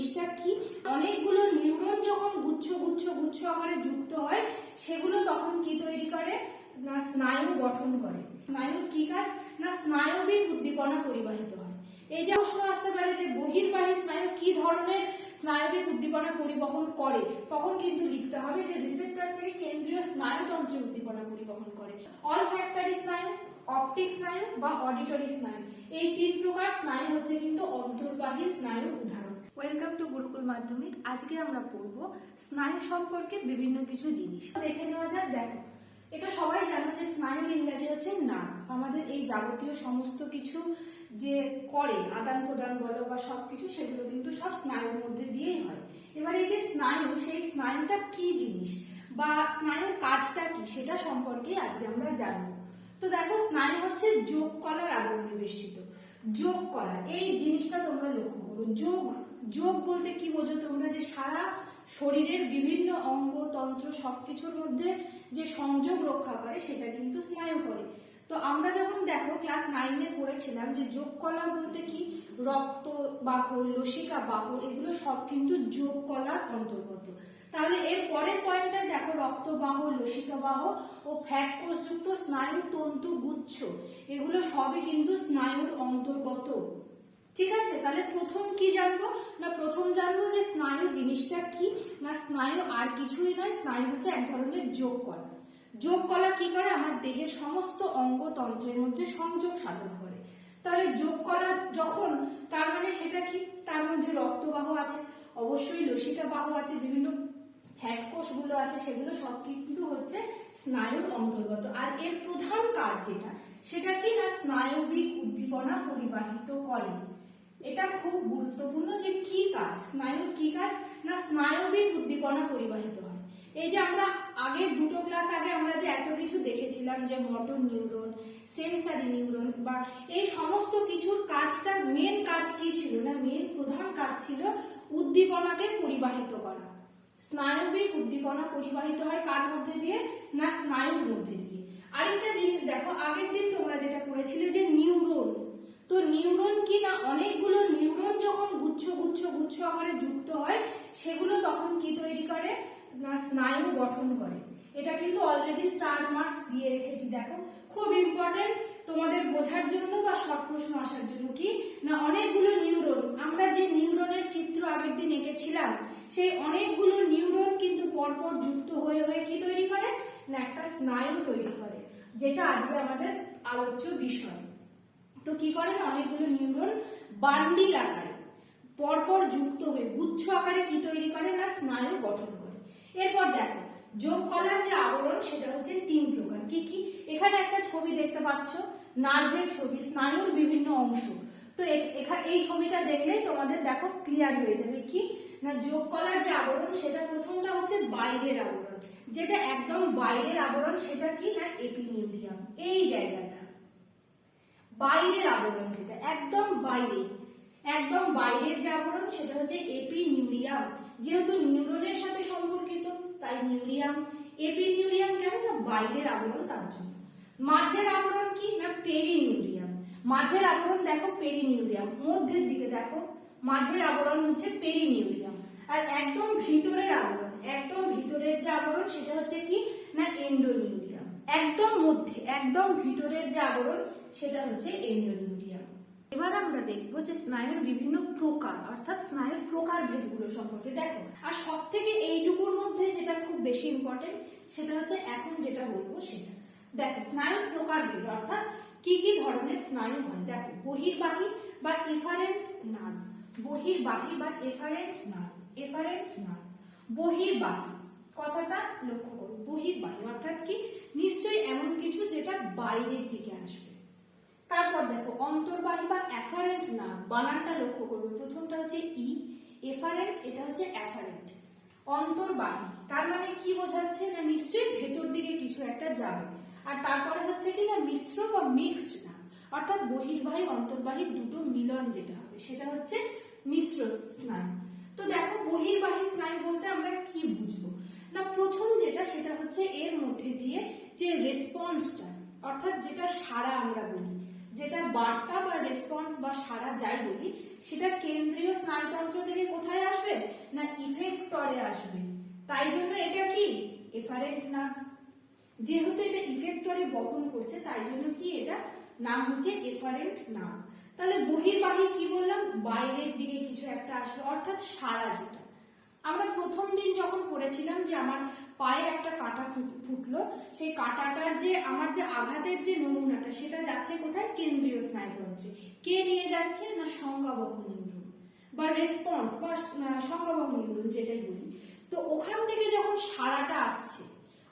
জিনিসটা কি? অনেকগুলো নিউরন যখন গুচ্ছ গুচ্ছ গুচ্ছ আকারে যুক্ত হয়, সেগুলো তখন কি তৈরি করে? না, স্নায়ু গঠন করে। স্নায়ুর কি কাজ? না স্নায়বিক উদ্দীপনা পরিবাহিত হয়। এই যে প্রশ্ন আসতে পারে যে বহির্বাহী স্নায়ু কি ধরনের স্নায়বিক উদ্দীপনা পরিবহন করে, তখন কিন্তু লিখতে হবে যে রিসেপ্টর থেকে কেন্দ্রীয় স্নায়ুতন্ত্রে উদ্দীপনা পরিবহন করে। অল ফ্যাক্টরি স্নায়ু অপটিক স্নায়ু বা অডিটরি স্নায়ু। এই তিন প্রকার স্নায়ু হচ্ছে কিন্তু অন্তর্বাহী স্নায়ুর উদাহরণ। ওয়েলকাম টু গুরুকুল মাধ্যমিক আজকে আমরা পড়ব স্নায়ু সম্পর্কে বিভিন্ন কিছু জিনিস। দেখে নেওয়া যাক, দেখো। এটা সবাই জানো যে স্নায়ুর ইংরাজি হচ্ছে নার্ভ আমাদের এই যাবতীয় সমস্ত কিছু যে করে, আদান প্রদান বলো বা সবকিছু, সেগুলো কিন্তু সব স্নায়ুর মধ্যে দিয়েই হয়। এবার এই যে স্নায়ু, সেই স্নায়ুটা কি জিনিস বা স্নায়ুর কাজটা কি, সেটা সম্পর্কে আজকে আমরা জানব। তো দেখো, স্নায়ু হচ্ছে যোগ কলার আবরণে বেষ্টিত যোগ কলা এই জিনিসটা তোমরা লক্ষ্য করো। যোগ যোগ বলতে কি বোঝো তোমরা? যে সারা শরীরের বিভিন্ন অঙ্গ, তন্ত্র, সবকিছুর মধ্যে যে সংযোগ রক্ষা করে, সেটা কিন্তু স্নায়ু করে। তো আমরা যখন দেখো ক্লাস নাইনে পড়েছিলাম যে যোগ কলা বলতে কি? রক্ত বাহ, লসিকা বাহ, এগুলো সব কিন্তু যোগ কলার অন্তর্গত। তাহলে এর পরের পয়েন্টটায় দেখো রক্তবাহ লসিকাবাহ ও ফ্যাট কোষযুক্ত স্নায়ু, তন্তু, গুচ্ছ, এগুলো সবই কিন্তু স্নায়ুর অন্তর্গত। ঠিক আছে? তাহলে প্রথম কি জানব? না, প্রথম জানব যে স্নায়ু জিনিসটা কি? না, স্নায়ু আর কিছুই নয়, স্নায়ু হচ্ছে এক ধরনের যোগ কলা। যোগ কলা কি করে? আমার দেহের সমস্ত অঙ্গ তন্ত্রের মধ্যে সংযোগ সাধন করে। তাহলে যোগ কলা যখন, তার মানে সেটা কি? তার মধ্যে রক্তবাহ আছে, অবশ্যই লসিকা বাহ আছে, বিভিন্ন ফ্যাট কোষগুলো আছে, সেগুলো সব কিন্তু হচ্ছে স্নায়ুর অন্তর্গত। আর এর প্রধান কাজ যেটা, সেটা কি? না, স্নায়বিক উদ্দীপনা পরিবাহিত করে। এটা খুব গুরুত্বপূর্ণ যে কি কাজ, স্নায়ুর কি কাজ, না স্নায়বিক উদ্দীপনা পরিবাহিত হয়। এই যে আমরা আগের দুটো ক্লাস আগে আমরা যে এত কিছু দেখেছিলাম যে মোটর নিউরন সেন্সারি নিউরন বা এই সমস্ত কিছুর কাজটা মেন কাজ কি ছিল না মেন প্রধান কাজ ছিল উদ্দীপনাকে পরিবাহিত করা। স্নায়বিক উদ্দীপনা পরিবাহিত হয় কার মধ্যে দিয়ে? না স্নায়ুর মধ্যে দিয়ে। আরেকটা জিনিস দেখো, আগের দিন তোমরা যেটা করেছিলে যে নিউরন তো নিউরন কি না অনেকগুলো নিউরন যখন গুচ্ছ গুচ্ছ যুক্ত হয়, সেগুলো তখন কি তৈরি করে? না, স্নায়ু গঠন করে। এটা কিন্তু অলরেডি স্টার মার্কস দিয়ে রেখেছি, দেখো। খুব ইম্পর্টেন্ট তোমাদের বোঝার জন্য বা শর্ট প্রশ্ন আসার জন্য কি? না, অনেকগুলো নিউরন আমরা যে নিউরনের চিত্র আগের দিন এঁকেছিলাম, সেই অনেকগুলো নিউরন কিন্তু পরপর যুক্ত হয়ে হয়ে কি তৈরি করে? না, একটা স্নায়ু তৈরি করে, যেটা আজকে আমাদের আলোচ্য বিষয়। তো কি করে না, অনেকগুলো নিউরন বান্ডিল আকারে পরপর যুক্ত হয়ে গুচ্ছ আকারে কি তৈরি করে না স্নায়ু গঠন করে। এরপর দেখো, যোগ কলার যে আবরণ, সেটা হচ্ছে তিন প্রকার। কি কি? এখানে একটা ছবি দেখতে পাচ্ছ, নার্ভের ছবি, স্নায়ুর বিভিন্ন অংশ। তো এখানে এই ছবিটা দেখলেই তোমাদের দেখো ক্লিয়ার হয়ে যাবে কি? না, যোগ কলার যে আবরণ, সেটা প্রথমটা হচ্ছে বাইরের আবরণ। যেটা একদম বাইরের আবরণ, সেটা কি? না এপিনিউরিয়াম এই জায়গাটা। বাইরের আবরণ যেটা, একদম বাইরের একদম বাইরের যে আবরণ, সেটা হচ্ছে এপিনিউরিয়াম। যেহেতু নিউরনের সাথে সম্পর্কিত, তাই নিউরিয়াম। এপি নিউরিয়াম কেমন না বাইরের আবরণ তার জন্য। মাঝের আবরণ কি না পেরিনিউরিয়াম? মাঝের আবরণ দেখো পেরিনিউরিয়াম, মধ্যের দিকে দেখো, মাঝের আবরণ হচ্ছে পেরিনিউরিয়াম। আর একদম ভিতরের আবরণ, একদম ভিতরের যে আবরণ, সেটা হচ্ছে কি না এন্ডোনিউরিয়াম। একদম মধ্যে, একদম ভিতরের যে আবরণ, সেটা হচ্ছে এন্ডোনিউরিয়াম। এবার আমরা দেখব যে স্নায়ুর বিভিন্ন প্রকার, অর্থাৎ স্নায়ুর প্রকার ভেদগুলো সম্পর্কে। দেখো, আর সব থেকে এইটুকুর মধ্যে যেটা খুব বেশি ইম্পর্টেন্ট সেটা হচ্ছে এখন যেটা বলব সেটা। দেখো, স্নায়ুর প্রকার ভেদ, অর্থাৎ কি কি ধরনের স্নায়ু হয়? দেখো, বহির্বাহী বা এফারেন্ট নার্ভ বহির্বাহী বা এফারেন্ট নার্ভ এফারেন্ট নার্ভ বহির্বাহী, কথাটা লক্ষ্য করো, বহির্বাহী, অর্থাৎ কি? নিশ্চয়ই এমন কিছু যেটা বাইরের দিকে আসবে। তারপর দেখো, অন্তর্বাহী বা অ্যাফারেন্ট না, বানানটা লক্ষ্য করবে। প্রথমটা হচ্ছে ই এফারেন্ট এটা হচ্ছে অ্যাফারেন্ট অন্তর্বাহী, তার মানে কি বোঝাচ্ছে না, নিশ্চয়ই ভেতর দিকে কিছু একটা যাবে। আর তারপরে হচ্ছে কি না, মিশ্র বা মিক্সড না। অর্থাৎ বহির্বাহী, অন্তর্বাহী দুটো মিলন যেটা হবে, সেটা হচ্ছে মিশ্র স্নায়ু তো দেখো, বহির্বাহী স্নায়ু বলতে আমরা কি বুঝব? না, প্রথম যেটা, সেটা হচ্ছে এর মধ্যে দিয়ে যে রেসপন্সটা অর্থাৎ যেটা সারা আমরা বলি। যেটা বার্তা বা রেসপন্স বা সারা যাই বলি, সেটা কেন্দ্রীয় স্নায়ুতন্ত্র থেকে কোথায় আসবে? না ইফেক্টরে আসবে। তাই জন্য এটা কি? এফারেন্ট নার্ভ যেহেতু এটা ইফেক্টরে বহন করছে, তাই জন্য কি এটা? নাম হচ্ছে এফারেন্ট নার্ভ তাহলে বহির্বাহী কি বললাম? বাইরের দিকে কিছু একটা আসবে, অর্থাৎ সারা যেটা। আমরা প্রথম দিন যখন পড়েছিলাম যে আমার পায়ে একটা কাটা ফুট- ফুটলো। সেই কাটাটার যে, আমার যে আঘাতের যে নমুনাটা, সেটা যাচ্ছে কোথায়? কেন্দ্রীয় স্নায়ুতন্ত্রে। কে নিয়ে যাচ্ছে? না সংজ্ঞাবহ নিউরন বা রেসপন্স বা সংজ্ঞাবহ নিউরন যেটাই বলি। তো ওখান থেকে যখন সারাটা আসছে,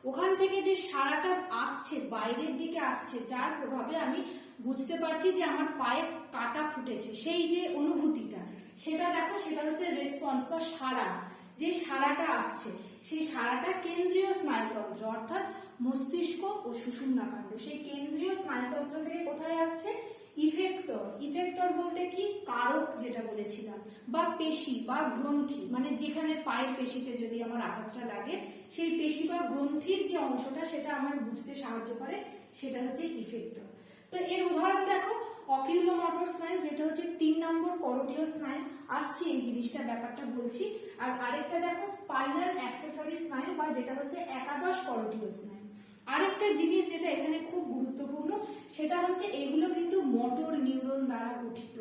ওখান থেকে যে সারাটা আসছে, বাইরের দিকে আসছে, যার প্রভাবে আমি বুঝতে পারছি যে আমার পায়ে কাটা ফুটেছে, সেই যে অনুভূতিটা, সেটা দেখো, সেটা হচ্ছে রেসপন্স বা সারা, যে সারাটা আসছে। সেই সারাটা কেন্দ্রীয় স্নায়ুতন্ত্র, অর্থাৎ মস্তিষ্ক ও সুষুম্নাকাণ্ড। সেই কেন্দ্রীয় স্নায়ুতন্ত্র থেকে কোথায় আসছে? ইফেক্টর। ইফেক্টর বলতে কি? কারক যেটা বলেছিলাম। বা পেশি বা গ্রন্থি। মানে যেখানে পায়ের পেশিতে যদি আমার আঘাতটা লাগে, সেই পেশি বা গ্রন্থির যে অংশটা, সেটা আমার বুঝতে সাহায্য করে, সেটা হচ্ছে ইফেক্টর। তো এর উদাহরণ দেখো। অকিউলো মোটর স্নায়ু যেটা হচ্ছে তিন নম্বর করোটীয় স্নায়ু আসছি এই জিনিসটা ব্যাপারটা বলছি। আর আরেকটা দেখো, স্পাইনাল অ্যাক্সেসরি স্নায়ু বা যেটা হচ্ছে একাদশ করোটীয় স্নায়ু আরেকটা জিনিস যেটা এখানে খুব গুরুত্বপূর্ণ, সেটা হচ্ছে এগুলো কিন্তু মোটর নিউরন দ্বারা গঠিত।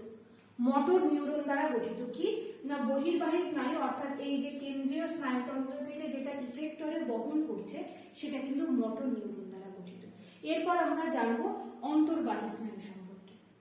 মোটর নিউরন দ্বারা গঠিত কি? না, বহির্বাহী স্নায়ু, অর্থাৎ এই যে কেন্দ্রীয় স্নায়ুতন্ত্র থেকে যেটা ইফেক্টরে বহন করছে, সেটা কিন্তু মোটর নিউরন দ্বারা গঠিত। এরপর আমরা জানব অন্তর্বাহী স্নায়ু সম্পর্কে।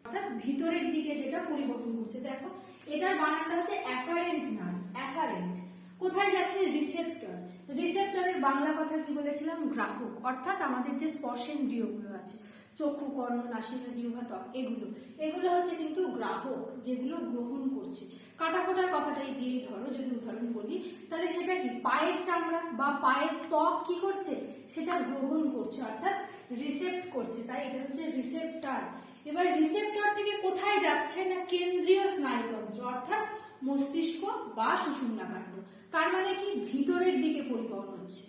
অর্থাৎ ভিতরের দিকে যেটা পরিবহন করছে, দেখো, এটার বানানটা হচ্ছে অ্যাফারেন্ট নার্ভ অ্যাফারেন্ট কোথায় যাচ্ছে? রিসেপ্টর রিসেপ্টরের বাংলা কথা কি বলেছিলাম? গ্রাহক। অর্থাৎ আমাদের যে স্পর্শেন্দ্রিয়গুলো আছে, চক্ষু, কর্ণ, নাসিকা, জিহ্বা, ত্বক, এগুলো। এগুলো হচ্ছে কিন্তু গ্রাহক, যেগুলো গ্রহণ করছে। কাটাকোটার কথাটাই দিয়েই ধরো, যদি উদাহরণ বলি, তাহলে সেটা কি? পায়ের চামড়া বা পায়ের ত্বক কি করছে? সেটা গ্রহণ করছে, অর্থাৎ রিসেপ্ট করছে। তাই এটা হচ্ছে রিসেপ্টার এবার রিসেপ্টর থেকে কোথায় যাচ্ছে না কেন্দ্রীয় স্নায়ুতন্ত্র, অর্থাৎ মস্তিষ্ক বা সুষুম্নাকাণ্ড। তার মানে কি? ভিতরের দিকে পরিবহন হচ্ছে।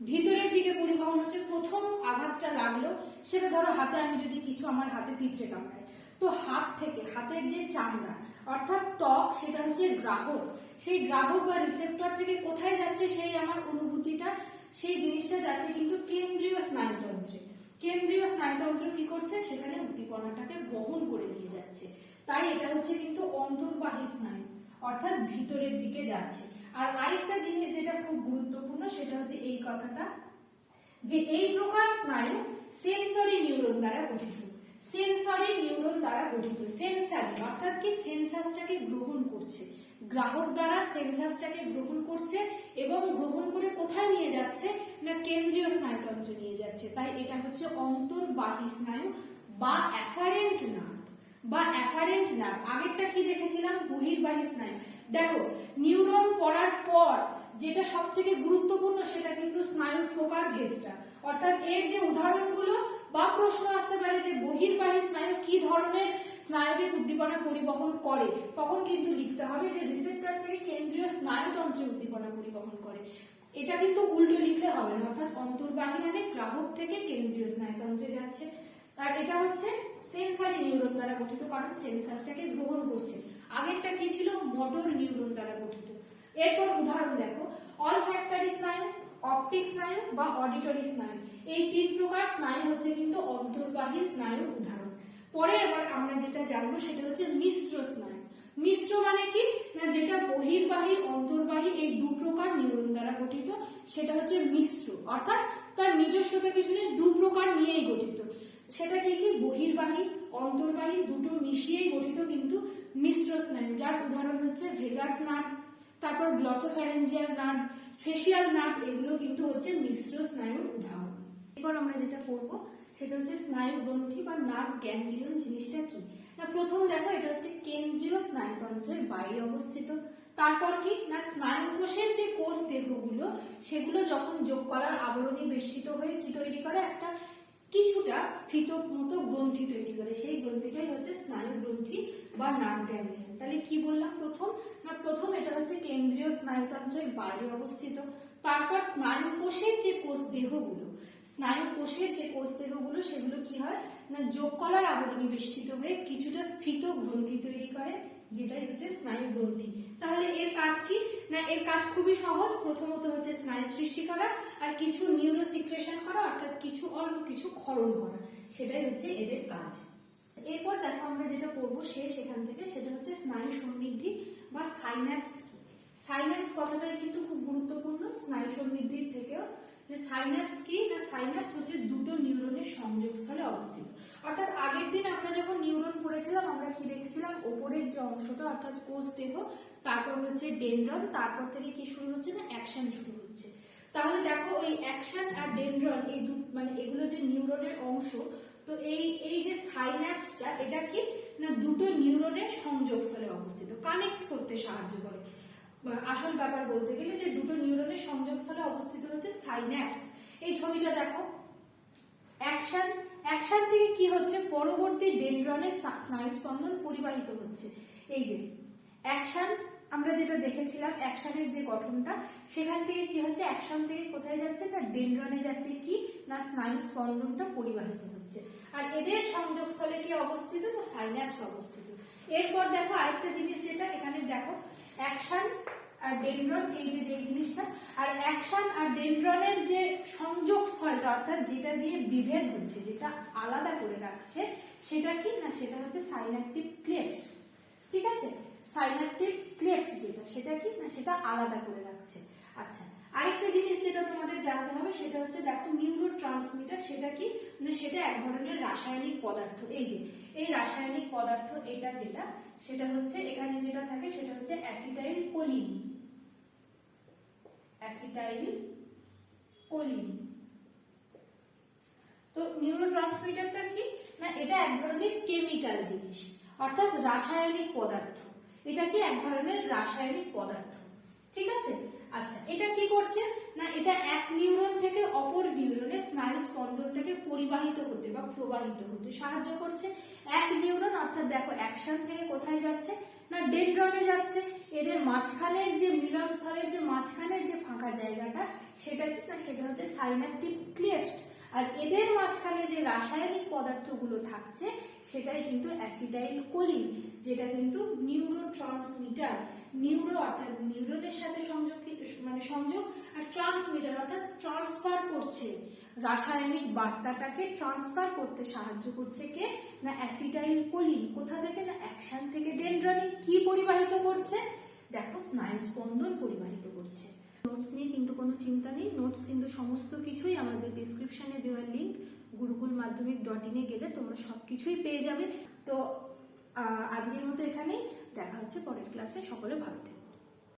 ভিতরের দিকে পরিবহন হচ্ছে, প্রথম আঘাতটা লাগল, সেটা ধরো হাতে আমি যদি কিছু আমার হাতে পিঁপড়ে কামড়ায়। তো হাত থেকে, হাতের যে চামড়া, অর্থাৎ ত্বক, সেটা হচ্ছে গ্রাহক। সেই গ্রাহক বা রিসেপ্টর থেকে কোথায় যাচ্ছে সেই আমার অনুভূতিটা, সেই জিনিসটা যাচ্ছে কিন্তু কেন্দ্রীয় স্নায়ুতন্ত্রে। কেন্দ্রীয় স্নায়ুতন্ত্র কি করছে? সেখানে উদ্দীপনাটাকে বহন করে নিয়ে যাচ্ছে। তাই এটা হচ্ছে কিন্তু অন্তর্বাহী স্নায়ু, অর্থাৎ ভিতরের দিকে যাচ্ছে। আর আরেকটা জিনিস যেটা খুব গুরুত্বপূর্ণ, সেটা হচ্ছে এই কথাটা যে এই প্রকার স্নায়ু সেন্সরি নিউরন দ্বারা গঠিত। সেন্সরি নিউরন দ্বারা গঠিত সেন্সারি অর্থাৎ কি সেন্সাসটাকে গ্রহণ করছে। গ্রাহক দ্বারা সেন্সাসটাকে গ্রহণ করছে এবং গ্রহণ করে কোথায় নিয়ে যাচ্ছে না কেন্দ্রীয় স্নায়ুতন্ত্রে নিয়ে যাচ্ছে। তাই এটা হচ্ছে অন্তর্বাহী স্নায়ু বা অ্যাফারেন্ট নার্ভ বা অ্যাফারেন্ট নার্ভ আগেরটা কি দেখেছিলাম? বহির্বাহী স্নায়ু। দেখো নিউরন পড়ার পর যেটা সব থেকে গুরুত্বপূর্ণ সেটা কিন্তু স্নায়ুর প্রকার ভেদটা অর্থাৎ এর যে উদাহরণগুলো বা প্রশ্ন আসতে পারে যে বহির্বাহী স্নায়ু কি ধরনের স্নায়বিক উদ্দীপনা পরিবহন করে? তখন কিন্তু লিখতে হবে যে রিসেপ্টর থেকে কেন্দ্রীয় স্নায়ুতন্ত্রে উদ্দীপনা পরিবহন করে। এটা কিন্তু উল্টো লিখলে হবে না, অর্থাৎ অন্তর্বাহী মানে গ্রাহক থেকে কেন্দ্রীয় স্নায়ুতন্ত্রে যাচ্ছে। আর এটা হচ্ছে সেন্সারি নিউরন দ্বারা গঠিত, কারণ সেন্সাসটাকে গ্রহণ করছে। আগেরটা কি ছিল? মোটর নিউরন দ্বারা গঠিত। এরপর উদাহরণ দেখো। অল ফ্যাক্টরি স্নায়ু অপটিক স্নায়ু বা অডিটরি স্নায়ু। এই তিন প্রকার স্নায়ু হচ্ছে কিন্তু অন্তর্বাহী স্নায়ুর উদাহরণ। পরে এবার আমরা যেটা জানব সেটা হচ্ছে মিশ্র স্নায়ু। মিশ্র মানে কি? না, যেটা বহির্বাহী, অন্তর্বাহী এই দু প্রকার নিউরন দ্বারা গঠিত, সেটা হচ্ছে মিশ্র। অর্থাৎ তার নিজস্বতা কিছু নেই দু প্রকার নিয়েই গঠিত। সেটা কি কি? বহির্বাহী, অন্তর্বাহী দুটো মিশিয়েই গঠিত কিন্তু মিশ্র স্নায়ু। যার উদাহরণ হচ্ছে ভেগাস নার্ভ তারপর গ্লসোফ্যারেঞ্জিয়াল নার্ভ ফেসিয়াল নার্ভ এগুলো কিন্তু হচ্ছে মিশ্র স্নায়ুর উদাহরণ। এবার আমরা যেটা করব, সেটা হচ্ছে স্নায়ু গ্রন্থি বা নার্ভ গ্যাংলিয়ন জিনিসটা কি? না, প্রথম দেখো এটা হচ্ছে কেন্দ্রীয় স্নায়ুতন্ত্রের বাইরে অবস্থিত। তারপর কি? না স্নায়ু কোষের যে কোষ দেহগুলো, সেগুলো যখন যোগ করার আবরণী বেষ্টিত হয়ে কি তৈরি করে? একটা কিছুটা স্ফীত মতো গ্রন্থি তৈরি করে। সেই গ্রন্থিটাই হচ্ছে স্নায়ু গ্রন্থি বা নার্ভ গ্যাংলিয়ন তাহলে কি বললাম প্রথম? না, প্রথম এটা স্নায়ুতন্ত্রের বাইরে অবস্থিত। তারপর স্নায়ু কোষের যে কোষ দেহগুলো স্নায়ু কোষের যে কোষ দেহগুলো, সেগুলো কি হয়? না, যোগ কলার আবরণী বেষ্টিত হয়ে কিছুটা স্ফীত গ্রন্থি তৈরি করে, যেটাই হচ্ছে স্নায়ু গ্রন্থি তাহলে এর কাজ কি? না, এর কাজ খুবই সহজ। প্রথমত হচ্ছে স্নায়ু সৃষ্টি করা আর কিছু নিউরো সিক্রেশন করা, অর্থাৎ কিছু অল্প কিছু ক্ষরণ করা। সেটাই হচ্ছে এদের কাজ। এরপর দেখো আমরা যেটা পড়ব শেষ এখান থেকে, সেটা হচ্ছে স্নায়ু সমৃদ্ধি বা সাইন্যাপস সাইন্যাপস কথাটাই কিন্তু খুব গুরুত্বপূর্ণ স্নায়ু সমৃদ্ধির থেকেও, যে সাইন্যাপস কি? না সাইন্যাপস হচ্ছে দুটো নিউরনের সংযোগস্থলে অবস্থিত। অর্থাৎ আগের দিন আমরা যখন নিউরন পড়েছিলাম, আমরা কি দেখেছিলাম? ওপরের যে অংশটা, অর্থাৎ কোষ দেহ, তারপর হচ্ছে ডেনড্রন তারপর থেকে কি শুরু হচ্ছে না? অ্যাকশন শুরু হচ্ছে। তাহলে দেখো ওই অ্যাকশন আর ডেনড্রন এই দু মানে এগুলো যে নিউরনের অংশ, তো এই এই যে সাইন্যাপসটা এটা কি? না, দুটো নিউরনের সংযোগস্থলে অবস্থিত। কানেক্ট করতে সাহায্য করে। আসল ব্যাপার বলতে গেলে যে দুটো নিউরনের সংযোগস্থলে অবস্থিত হচ্ছে সাইন্যাপস এই ছবিটা দেখো। অ্যাকশন অ্যাকশন থেকে কি হচ্ছে? পরবর্তী ডেনড্রনের স্নায়ু স্পন্দন পরিবাহিত হচ্ছে। এই যে অ্যাকশন আমরা যেটা দেখেছিলাম অ্যাকশনের যে গঠনটা, সেখান থেকে কি হচ্ছে? অ্যাকশন থেকে কোথায় যাচ্ছে? না ডেনড্রনে যাচ্ছে কি? না স্নায়ু স্পন্দনটা পরিবাহিত হচ্ছে। আর এদের সংযোগস্থলে কি অবস্থিত? না সাইন্যাপস অবস্থিত। এরপর দেখো আরেকটা জিনিস যেটা, এখানে দেখো অ্যাকশন আর ডেনড্রন এই যে যে জিনিসটা, আর অ্যাকশন আর ডেনড্রনের যে সংযোগ স্থলটা, অর্থাৎ যেটা দিয়ে বিভেদ হচ্ছে, যেটা আলাদা করে রাখছে, সেটা কি? না, সেটা হচ্ছে সাইনাপটিভ ক্লেফট ঠিক আছে? সাইনাপটিভ ক্লেফট যেটা, সেটা কি? না, সেটা আলাদা করে রাখছে। আচ্ছা আরেকটা জিনিস যেটা তোমাদের জানতে হবে, সেটা হচ্ছে দেখো নিউরো ট্রান্সমিটার সেটা কি? সেটা এক ধরনের রাসায়নিক পদার্থ। এই যে, এই রাসায়নিক পদার্থ, এটা যেটা সেটা হচ্ছে এখানে যেটা থাকে সেটা হচ্ছে অ্যাসিটাইল কোলিন। Acetyl choline. তো নিউরোট্রান্সমিটারটা কি? না, এটা এক ধরনের কেমিক্যাল জিনিস, অর্থাৎ রাসায়নিক পদার্থ। এটা কি এক ধরনের রাসায়নিক পদার্থ? ঠিক আছে? আচ্ছা এটা কি করছে? না, এটা এক নিউরন থেকে অপর নিউরনে স্নায়ু স্পন্দনটাকে পরিবাহিত হতে বা প্রবাহিত হতে সাহায্য করছে। এক নিউরন, অর্থাৎ দেখো অ্যাকশন থেকে কোথায় যাচ্ছে? না ডেনড্রনে যাচ্ছে। এদের মাঝখানের যে মিলন স্থলের যে মাঝখানের যে ফাঁকা জায়গাটা, সেটা কি না, সেটা হচ্ছে সাইনাপটিক ক্লেফট আর এদের মাঝখানে যে রাসায়নিক পদার্থগুলো থাকছে, সেটাই কিন্তু অ্যাসিডাইল কোলিন যেটা কিন্তু নিউরো ট্রান্সমিটার নিউরো অর্থাৎ নিউরনের সাথে সংযোগ মানে সংযোগ, আর ট্রান্সমিটার অর্থাৎ ট্রান্সফার করছে। রাসায়নিক বার্তাটাকে ট্রান্সফার করতে সাহায্য করছে কে? না অ্যাসিটাইল কোলিন কোথা থেকে? না অ্যাকশন থেকে? ডেনড্রনে কি পরিবাহিত করছে? দেখো স্নায়ু স্পন্দন পরিবাহিত করছে। নোটস নিয়ে কিন্তু কোনো চিন্তা নেই। নোটস কিন্তু সমস্ত কিছুই আমাদের ডিসক্রিপশনে দেওয়া লিঙ্ক গুরুকুল মাধ্যমিক ডট ইনে গেলে তোমরা সব কিছুই পেয়ে যাবে। তো আজকের মতো এখানেই। দেখা হচ্ছে পরের ক্লাসে সকলে ভালো থেকো।